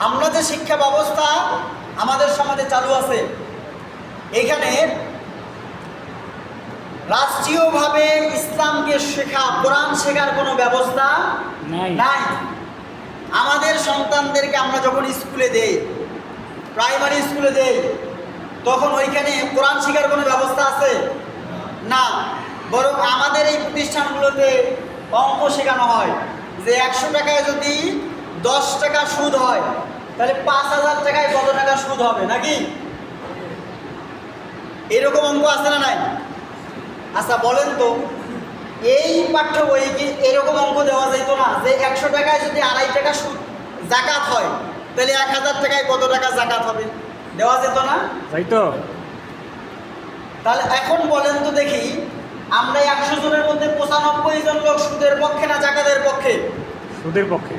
আমরা যে শিক্ষা ব্যবস্থা আমাদের সমাজে চালু আছে এখানে রাষ্ট্রীয়ভাবে ইসলামকে শেখা কোরআন শেখার কোনো ব্যবস্থা নাই। নাই। আমাদের সন্তানদেরকে আমরা যখন স্কুলে দেই প্রাইমারি স্কুলে দেই তখন ওইখানে কোরআন শেখার কোনো ব্যবস্থা আছে? না। বরং আমাদের এই প্রতিষ্ঠানগুলোতে অঙ্ক শেখানো হয় যে একশো টাকায় যদি দশ টাকা সুদ হয়। তাহলে পাঁচ হাজার টাকায় কত টাকা সুদ হবে নাকি? এরকম অঙ্ক আছে না নাই? আচ্ছা বলেন তো এই পাঠ্য বইয়ে কি এরকম অঙ্ক দেওয়া যেত না যে একশো টাকায় যদি আড়াই টাকা সুদ জাকাত হয় তাহলে এক হাজার টাকায় কত টাকা জাকাত হবে? দেওয়া যেত না? তাই তো তাহলে এখন বলেন তো দেখি আমরা একশো জনের মধ্যে পঁচানব্বই জন লোক সুদের পক্ষে না জাকাতের পক্ষে? সুদের পক্ষে।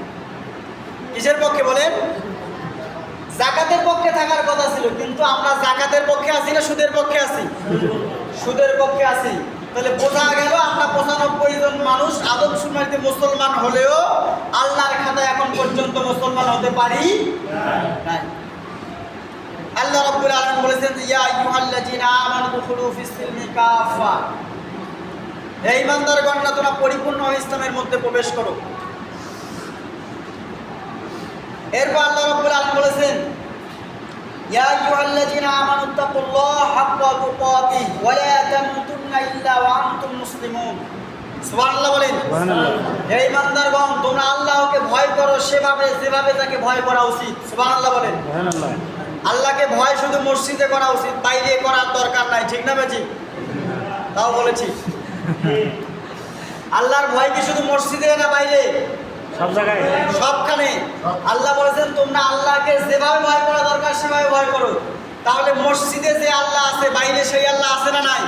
কিসের পক্ষে বলেন? জাকাতের পক্ষে থাকার কথা ছিল, কিন্তু আমরা জাকাতের পক্ষে আছি না সুদের পক্ষে আছি? সুদের পক্ষে আছি। তাহলে বোঝা গেল আমরা পঁচানব্বই জন মানুষ আদম সুমারিতে মুসলমান হলেও আল্লাহর খাতায় এখন পর্যন্ত মুসলমান হতে পারি আল্লাহ রাব্বুল আলামিন বলেছেন ইয়া আইয়ুহাল্লাযীনা আমানু দুখুলু ফিস কাফা হে ইমানদারগণ না তোমরা পরিপূর্ণ ইসলামের মধ্যে প্রবেশ করো। এরপর আল্লাহ রাব্বুল আলামিন বলেছেন ইয়া আইয়ুহাল্লাযীনা আমানু তাকুল্লাহা হাক্কা তুকাতিহি ওয়া লা তামুতুন্না ইল্লা ওয়া আনতুম মুসলিমুন। সুবহানাল্লাহ বলেন সুবহানাল্লাহ। হে ইমানদারগণ তোমরা আল্লাহকে ভয় করো সেভাবে যেভাবে তাকে ভয় করা উচিত। সুবহানাল্লাহ বলেন সুবহানাল্লাহ। আল্লাহকে ভয় শুধু মসজিদে করা উচিত বাইরে করার দরকার নাই। ঠিক না বেজি তাও বলেছি। আল্লাহর ভয় কি শুধু মসজিদে না বাইরে? সব জায়গায়? সবখানে। আল্লাহ বলেছেন তোমরা আল্লাহকে যেভাবে ভয় করা দরকার সেভাবে ভয় করো। তাহলে মসজিদে যে আল্লাহ আছে বাইরে সেই আল্লাহ আছে না নাই?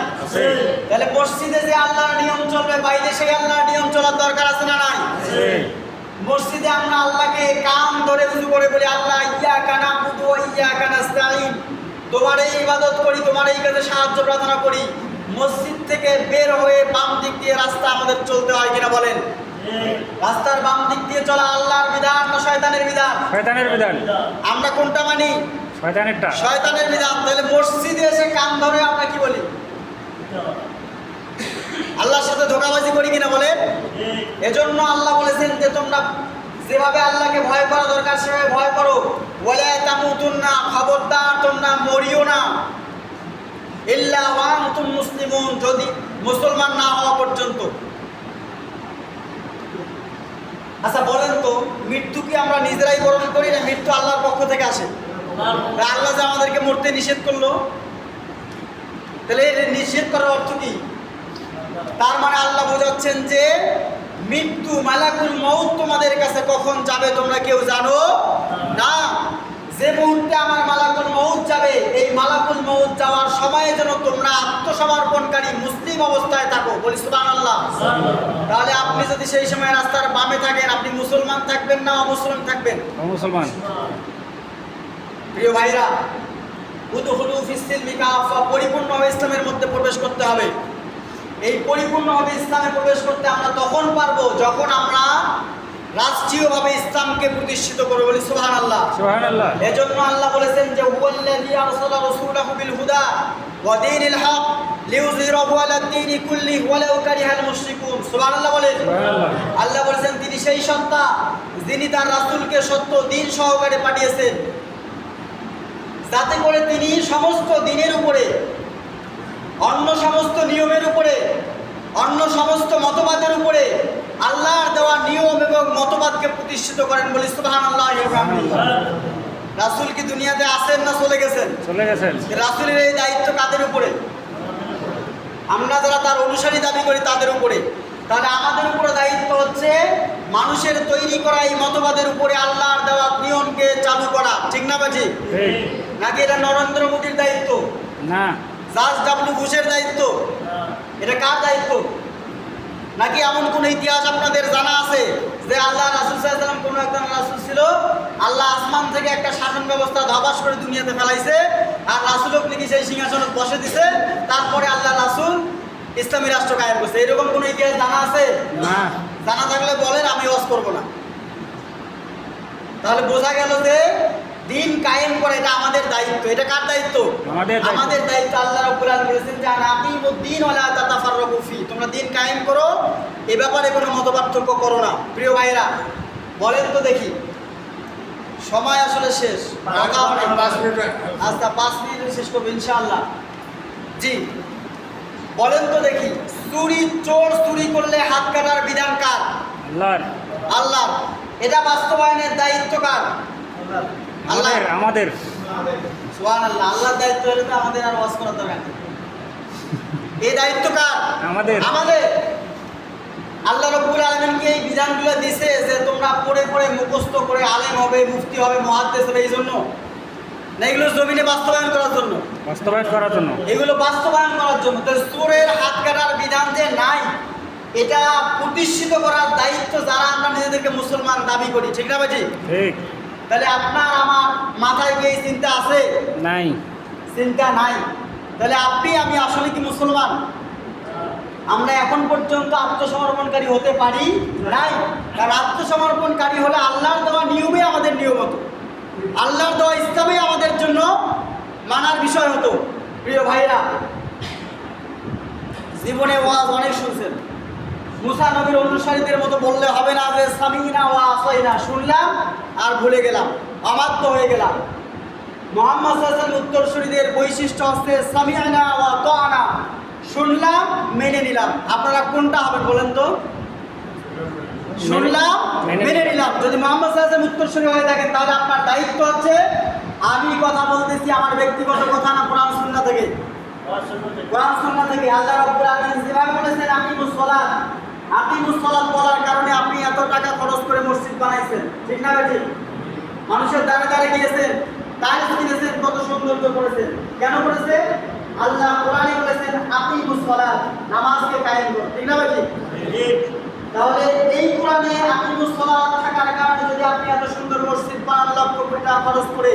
তাহলে মসজিদে যে আল্লাহর নিয়ম চলবে বাইরে সেই আল্লাহর নিয়ম চলার দরকার আছে না নাই? মসজিদে আমরা আল্লাহকে কান ধরে উজু করে বলি আল্লাহ ইয়া কানা বুধু ইয়া কানা স্তাইন তোমার এই ইবাদত করি তোমার এই কাজে সাহায্য প্রার্থনা করি। মসজিদ থেকে বের হয়ে বাম দিক দিয়ে রাস্তা আমাদের চলতে হয় কিনা বলেন। রাস্তার বাম দিক দিয়ে চলা আল্লাহর বিধান না শয়তানের বিধান? শয়তানের বিধান। আমরা কোনটা মানি? শয়তানেরটা। শয়তানের বিধান। তাহলে মসজিদে এসে কান ধরে আমরা কি বলি? আল্লাহর সাথে ধোকাবাজি করি কিনা বলেন? এজন্য আল্লাহ বলেছেন যে তোমরা যেভাবে আল্লাহকে ভয় করা দরকার সেভাবে ভয় করো। বলে তামুতুন না খবরদার তোমরা মরিও না। ইল্লা ওয়ান্তুম মুসলিমুন যদি মুসলমান না হওয়া পর্যন্ত। আচ্ছা বলেন তো মৃত্যু কি আমরা নিজেরাই বরণ করি না মৃত্যু আল্লাহর পক্ষ থেকে আসে? আল্লাহ যে আমাদেরকে মরতে নিষেধ করল তাহলে নিষেধ করার অর্থ কি? তার মানে আল্লাহ বোঝাচ্ছেন যে মৃত্যু মালাকুল মৌত তোমাদের কাছে কখন যাবে তোমরা কেউ জানো না। যে মুহূর্তে আমার মালাকুল মৌত যাবে এই মালাকুল মৌত যাওয়ার সময়ে যেন তোমরা আত্মসমর্পণকারী মুসলিম অবস্থায় থাকো। বলি সুবান আল্লাহ তাহলে আপনি যদি সেই সময় রাস্তার বামে থাকেন আপনি মুসলমান থাকবেন না অমুসলিম থাকবেন? মুসলমান প্রিয় ভাইরা উদুহুলু ফিসিল বিকাফা পরিপূর্ণভাবে ইসলামের মধ্যে প্রবেশ করতে হবে। এই পরিপূর্ণভাবে ইসলামে প্রবেশ করতে আমরা তখন পারব যখন আমরা রাষ্ট্রীয়ভাবে ইসলামকে প্রতিষ্ঠিত করব বলি সুবহান আল্লাহ সুবহানাল্লাহ। এজন্য আল্লাহ বলেছেন যে হুয়াল্লাযী আরসালা রাসূলাহু বিল হুদা ওয়া দীনিল হক লিইয়ুযহিরাহু আলা দ্বীনি কুল্লিহি ওয়ালাউ কারিহাল মুশরিকুন। সুবহানাল্লাহ বলেন। আল্লাহ বলেছেন তিনি সেই সত্তা যিনি তার রাসূলকে সত্য দিন সহকারে পাঠিয়েছেন। যাতে করে তিনি সমস্ত দিনের উপরে অন্য সমস্ত নিয়মের উপরে অন্য সমস্ত মতবাদের উপরে আল্লাহর দেওয়া নিয়ম এবং মতবাদকে প্রতিষ্ঠিত করেন বলি সুবহানাল্লাহ রাসূল কি দুনিয়াতে আছেন না চলে গেছেন? চলে গেছেন। রাসূলের এই দায়িত্ব কাদের উপরে? আমরা যারা তার অনুসারী দাবি করি তাদের উপরে। তাহলে আমাদের উপরে দায়িত্ব হচ্ছে মানুষের তৈরি করা এই মতবাদের উপরে আল্লাহর দেওয়া নিয়মকে চালু করা। ঠিক না বাজি? নাকি এটা নরেন্দ্র মোদীর দায়িত্ব? না। জাজ ডাব্লিউ বুশের দায়িত্ব? এটা কার দায়িত্ব? নাকি এমন কোন ইতিহাস আপনাদের জানা আছে যে আল্লাহ রাসুল সাল্লাম কোন একজন রাসুল ছিল? আল্লাহ আসমান থেকে একটা শাসন ব্যবস্থা ধাবাস করে দুনিয়াতে ফেলাইছে আর রাসুল নাকি সেই সিংহাসনে বসে দিছে? তারপরে আল্লাহ রাসুল ইসলামী রাষ্ট্র কায়েম করছে। এরকম কোন ইতিহাস জানা আছে? না। জানা থাকলে বলেন আমি ওয়াজ করব না। তাহলে বোঝা গেল যে দিন কায়েম করে এটা আমাদের দায়িত্ব। এটা কার দায়িত্ব? আমাদের দায়িত্ব। আমাদের দায়িত্ব আল্লাহ রাব্বুল আলামিন বলেছেন যে আকিমুদ্দিন ওয়ালা তাতাফাররাকু ফি। তোমরা দিন কায়েম করো এ ব্যাপারে কোনো মতপার্থক্য করো না। প্রিয় ভাইরা বলেন তো দেখি। সময় আসলে শেষ। আচ্ছা পাঁচ মিনিটে শেষ করব ইনশাআল্লাহ। জি। বলেন তো দেখি চুরি চোর চুরি করলে হাত কাটার বিধান কার? আল্লাহর। আল্লাহ এটা বাস্তবায়নের দায়িত্ব কার? আল্লাহ আমাদের আমাদের। আল্লাহর দায়িত্ব হলে তো আমাদের আর ওয়াজ করার দরকার নেই। এই দায়িত্ব কার? আমাদের। আমাদের। আল্লাহ রব্বুল আলমিনকে এই বিধানগুলো দিছে যে তোমরা পড়ে পড়ে মুখস্থ করে আলেম হবে মুফতি হবে মহাদ্দেশ হবে এই জন্য। না এগুলো জমিনে বাস্তবায়ন করার জন্য। বাস্তবায়ন করার জন্য। এগুলো বাস্তবায়ন করার জন্য। তো চোরের হাত কাটার বিধান যে নাই এটা প্রতিষ্ঠিত করার দায়িত্ব যারা আমরা নিজেদেরকে মুসলমান দাবি করি। ঠিক না ভাজি ঠিক। তাহলে আপনার আমার মাথায় কি এই চিন্তা আছে? নাই। চিন্তা নাই। তাহলে আপনি আমি আসলে কি মুসলমান? আমরা এখন পর্যন্ত আত্মসমর্পণকারী হতে পারি নাই। কারণ আত্মসমর্পণকারী হলে আল্লাহর দেওয়া নিয়মে আমাদের নিয়ম হতো। আল্লাহর দেওয়া ইসলামে আমাদের জন্য মানার বিষয় হতো। প্রিয় ভাইরা জীবনে ওয়াজ অনেক শুনছেন। মুসা নবীর অনুসারীদের মতো বললে হবে না যে সামিনা ওয়া আসাইনা। শুনলাম আর ভুলে গেলাম অমাত্য হয়ে গেলাম। মোহাম্মদ হাসান উত্তরসূরিদের বৈশিষ্ট্য হচ্ছে সামিয়ানা ওয়া তোয়ানা শুনলাম মেনে নিলাম। আপনারা কোনটা হবেন বলেন তো? শুনলাম মেনে নিলাম। যদি মোহাম্মদ হাসান উত্তরসূরি হয়ে থাকেন তাহলে আপনার দায়িত্ব হচ্ছে আমি কথা বলতেছি আমার ব্যক্তিগত কথা না কোরআন সুন্নাহ থেকে। কোরআন সুন্নাহ থেকে। আল্লাহ রাব্বুল আলামিন যেভাবে বলেছেন আকিমুস সালাত। আকিমুস সালাত বলার কারণে আপনি এত টাকা খরচ করে মসজিদ বানাইছেন। ঠিক না ভাই মানুষের দ্বারে দ্বারে গিয়েছেন টাইলস কিনেছেন কত সৌন্দর্য করেছেন। কেন করেছে আল্লাহ কোরআনে বলেছেন আকিমুস সালাত নামাজকে কায়েম করো ঠিক না ভাই তাহলে এই কোরআনে আকিমুস সালাত থাকার কারণে যদি আপনি এত সুন্দর মসজিদ বানান লক্ষ কোটি টাকা খরচ করে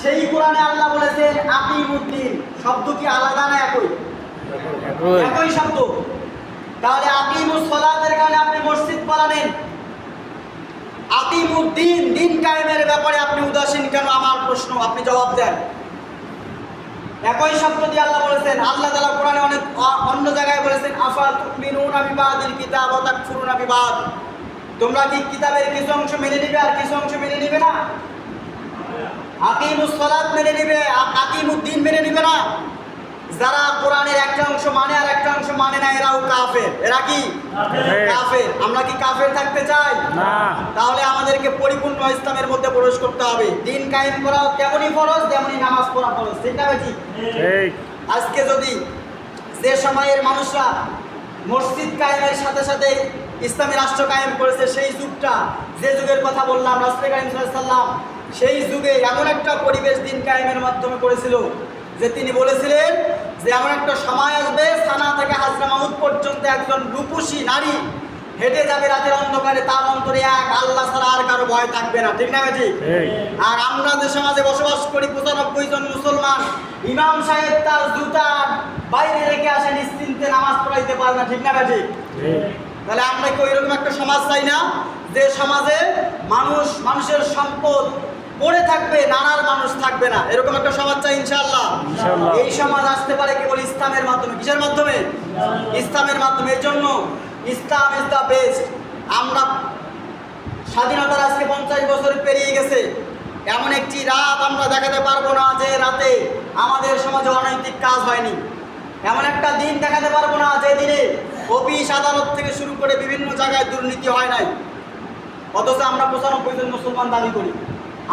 সেই কোরআনে আল্লাহ বলেছেন আকিমুদ্দিন শব্দ কি আলাদা না একই। একই শব্দ। তাহলে আকিমুস সালাতের কারণে আপনি মসজিদ বানালেন। আকিমুদ্দিন, দিন কায়েমের ব্যাপারে আপনি উদাসীন কেন? আমার প্রশ্ন, আপনি জবাব দেন। একই শব্দ দিয়ে আল্লাহ বলেছেন, আল্লাহ তাআলা কোরআনে অনেক অন্য জায়গায় বলেছেন, আফা তুমিনুনা বিবাদিল কিতাব ওয়া তাকফুরুনা বিবাদ। তোমরা কি কিতাবের কিছু অংশ মেনে নিবে আর কিছু অংশ মেনে নিবে না? আকিমুস সালাত মেনে নিবে আকিমুদ্দিন মেনে নিবে না? যারা কোরআনের একটা অংশ মানে আর একটা অংশ মানে না এরাও কাফের। এরা কি? কাফের। আমরা কি কাফের থাকতে চাই? না। তাহলে আমাদেরকে পরিপূর্ণ ইসলামের মধ্যে প্রবেশ করতে হবে। দিন কায়েম করা তেমনই ফরজ তেমনই নামাজ পড়া ফরজ। ঠিক না ঠিক। আজকে যদি যে সময়ের মানুষরা মসজিদ কায়েমের সাথে সাথে ইসলামী রাষ্ট্র কায়েম করেছে সেই যুগটা যে যুগের কথা বললাম রাষ্ট্র কায়েম সাল্লাম সেই যুগে এমন একটা পরিবেশ দিন কায়েমের মাধ্যমে করেছিল যে তিনি বলেছিলেন যে এমন একটা সময় আসবে সানা থেকে হাজরা মাহুদ পর্যন্ত একজন রূপসী নারী হেঁটে যাবে রাতের অন্ধকারে তার অন্তরে এক আল্লাহ ছাড়া আর কারও ভয় থাকবে না। ঠিক না ঠিক? আর আমরা যে সমাজে বসবাস করি পঁচানব্বই জন মুসলমান ইমাম সাহেব তার জুতা বাইরে রেখে আসে নিশ্চিন্তে নামাজ পড়াইতে পারে না। ঠিক না ঠিক। তাহলে আমরা কি ওইরকম একটা সমাজ চাই না? যে সমাজে মানুষ মানুষের সম্পদ পড়ে থাকবে নানার মানুষ থাকবে না। এরকম একটা সমাজ চাই ইনশাল্লাহ এই সমাজ আসতে পারে কেবল ইসলামের মাধ্যমে। কিসের মাধ্যমে? ইসলামের মাধ্যমে। এই জন্য ইসলাম ইজ দ্য বেস্ট আমরা স্বাধীনতার আজকে পঞ্চাশ বছর পেরিয়ে গেছে। এমন একটি রাত আমরা দেখাতে পারব না যে রাতে আমাদের সমাজে অনৈতিক কাজ হয়নি। এমন একটা দিন দেখাতে পারব না যে দিনে অফিস আদালত থেকে শুরু করে বিভিন্ন জায়গায় দুর্নীতি হয় নাই। অথচ আমরা পঁচানব্বই জন মুসলমান দাবি করি।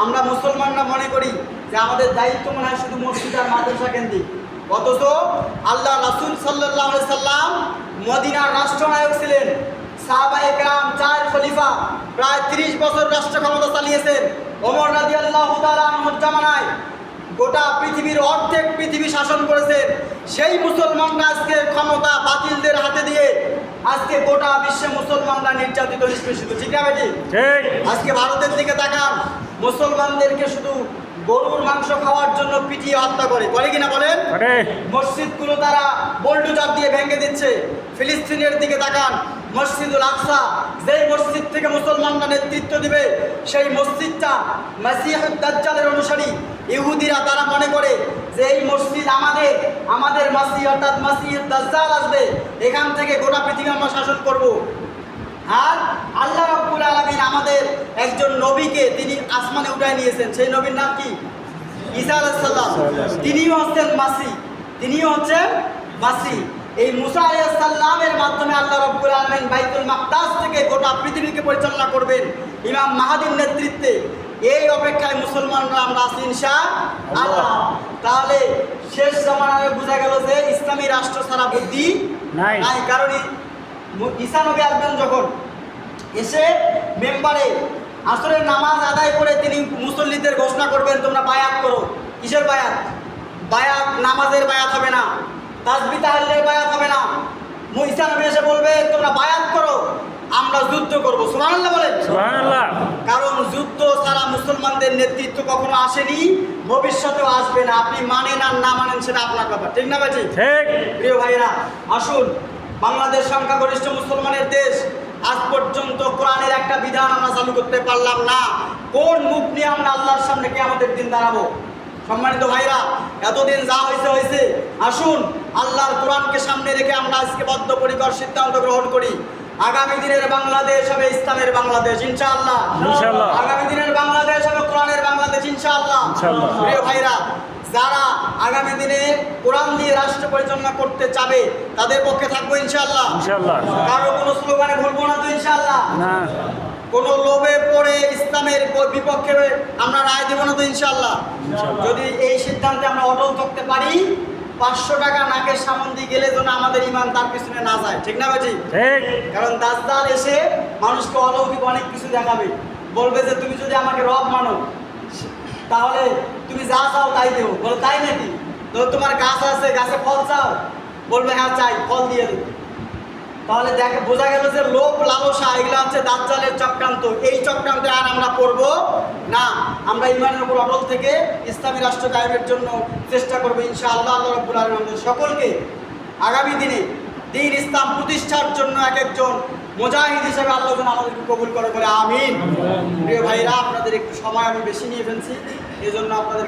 আমরা মুসলমানরা মনে করি যে আমাদের দায়িত্ব মনে হয় শুধু মসজিদ আর মাদ্রাসা কেন্দ্রিক। অথচ আল্লাহ রাসুল সাল্লাহ সাল্লাম মদিনার রাষ্ট্রনায়ক ছিলেন। সাহাবা একরাম চার খলিফা প্রায় তিরিশ বছর রাষ্ট্র ক্ষমতা চালিয়েছেন। ওমর রাজি আল্লাহ জামানায় গোটা পৃথিবীর অর্ধেক পৃথিবী শাসন করেছে। সেই মুসলমানরা আজকে ক্ষমতা বাতিলদের হাতে দিয়ে আজকে গোটা বিশ্বে মুসলমানরা নির্যাতিত নিষ্পেষিত ঠিক আছে আজকে ভারতের দিকে তাকান মুসলমানদেরকে শুধু গরুর মাংস খাওয়ার জন্য পিটিয়ে হত্যা করে। করে কিনা বলেন? মসজিদগুলো তারা বোল্ডুজার দিয়ে ভেঙে দিচ্ছে। ফিলিস্তিনের দিকে তাকান। মসজিদুল আকসা যেই মসজিদ থেকে মুসলমানরা নেতৃত্ব দিবে সেই মসজিদটা মাসিহুদ দাজ্জালের অনুসারী। ইহুদিরা তারা মনে করে যে এই মসজিদ আমাদের আমাদের মাসি অর্থাৎ মাসিহুদ দাজ্জাল আসবে। এখান থেকে গোটা পৃথিবী আমরা শাসন করব আর আল্লাহ রাব্বুল আলামিন আমাদের একজন নবীকে তিনি আসমানে উঠায় নিয়েছেন। সেই নবীর নাম কি? ঈসা আলাইহিস সালাম। তিনিও হচ্ছেন মাসি। তিনিও হচ্ছেন মাসি। এই মুসা আলাইহিস সালামের মাধ্যমে আল্লাহ রাব্বুল আলামিন বাইতুল মাকদাস থেকে গোটা পৃথিবীকে পরিচালনা করবেন ইমাম মাহাদির নেতৃত্বে। এই অপেক্ষায় মুসলমানরা আমরা আছি ইনশা আল্লাহ। তাহলে শেষ জামানায় বোঝা গেল যে ইসলামী রাষ্ট্র ছাড়া বুদ্ধি নাই। নাই। কারণ ঈসা নবী আসবেন যখন এসে মেম্বারে আসরের নামাজ আদায় করে তিনি মুসল্লিদের ঘোষণা করবেন তোমরা বায়াত করো। কিসের বায়াত? বায়াত নামাজের বায়াত হবে না। তাসবি তাহলের বায়াত হবে না। মু- ঈসা নবী এসে বলবে তোমরা বায়াত করো আমরা যুদ্ধ করব। সুবহানাল্লাহ বলেন। কারণ যুদ্ধ সারা মুসলমানদের নেতৃত্ব কখনো আসেনি ভবিষ্যতেও আসবে না। আপনি মানেন আর না মানেন সেটা আপনার ব্যাপার। ঠিক না বাজি ঠিক। প্রিয় ভাইরা আসুন। বাংলাদেশ সংখ্যাগরিষ্ঠ মুসলমানের দেশ আজ পর্যন্ত কোরআনের একটা বিধান আমরা চালু করতে পারলাম না। কোন মুখ নিয়ে আমরা আল্লাহর সামনে কি আমাদের দিন দাঁড়াবো? সম্মানিত ভাইরা এতদিন যা হয়েছে হয়েছে আসুন আল্লাহর কোরআনকে সামনে রেখে আমরা আজকে বদ্ধপরিকর সিদ্ধান্ত গ্রহণ করি। আগামী দিনের বাংলাদেশ হবে ইসলামের বাংলাদেশ ইনশাআল্লাহ। আগামী দিনের বাংলাদেশ হবে কোরআনের বাংলাদেশ ইনশাআল্লাহ। প্রিয় ভাইরা যারা আগামী দিনে কোরআন দিয়ে রাষ্ট্র পরিচালনা করতে চাবে তাদের পক্ষে থাকব ইনশাল্লাহ কারও কোনো স্লোগানে ভুলবো না তো ইনশাল্লাহ না। কোনো লোভে পড়ে ইসলামের বিপক্ষে আমরা রায় দেবো না তো ইনশাআল্লাহ। যদি এই সিদ্ধান্তে আমরা অটল থাকতে পারি পাঁচশো টাকা নাকের সামন্দি গেলে যেন আমাদের ইমান তার পিছনে না যায়। ঠিক না বাজি কারণ দাসদাল এসে মানুষকে অলৌকিক অনেক কিছু দেখাবে। বলবে যে তুমি যদি আমাকে রব মানো তাহলে তুমি যা চাও তাই দেবো বলো, তাই নাকি? তো তোমার গাছ আছে, গাছে ফল চাও? বলবে হ্যাঁ চাই, ফল দিয়ে দেবো। তাহলে দেখে বোঝা গেল যে লোভ, লালসা, এগুলো হচ্ছে দাজ্জালের চক্রান্ত। এই চক্রান্তে আর আমরা পড়ব না। আমরা ইমানের উপর অটল থেকে ইসলামী রাষ্ট্র কায়েমের জন্য চেষ্টা করব, ইনশাআল্লাহ, আল্লাহ রব্বুল আলম সকলকে আগামী দিনে দিন ইসলাম প্রতিষ্ঠার জন্য এক একজন মুজাহিদ হিসেবে আল্লাহ যেন আমাদেরকে কবুল করে বলে আমিন। প্রিয় ভাইরা আপনাদের একটু সময় আমি বেশি নিয়ে ফেলছি। এজন্য জন্য আপনাদের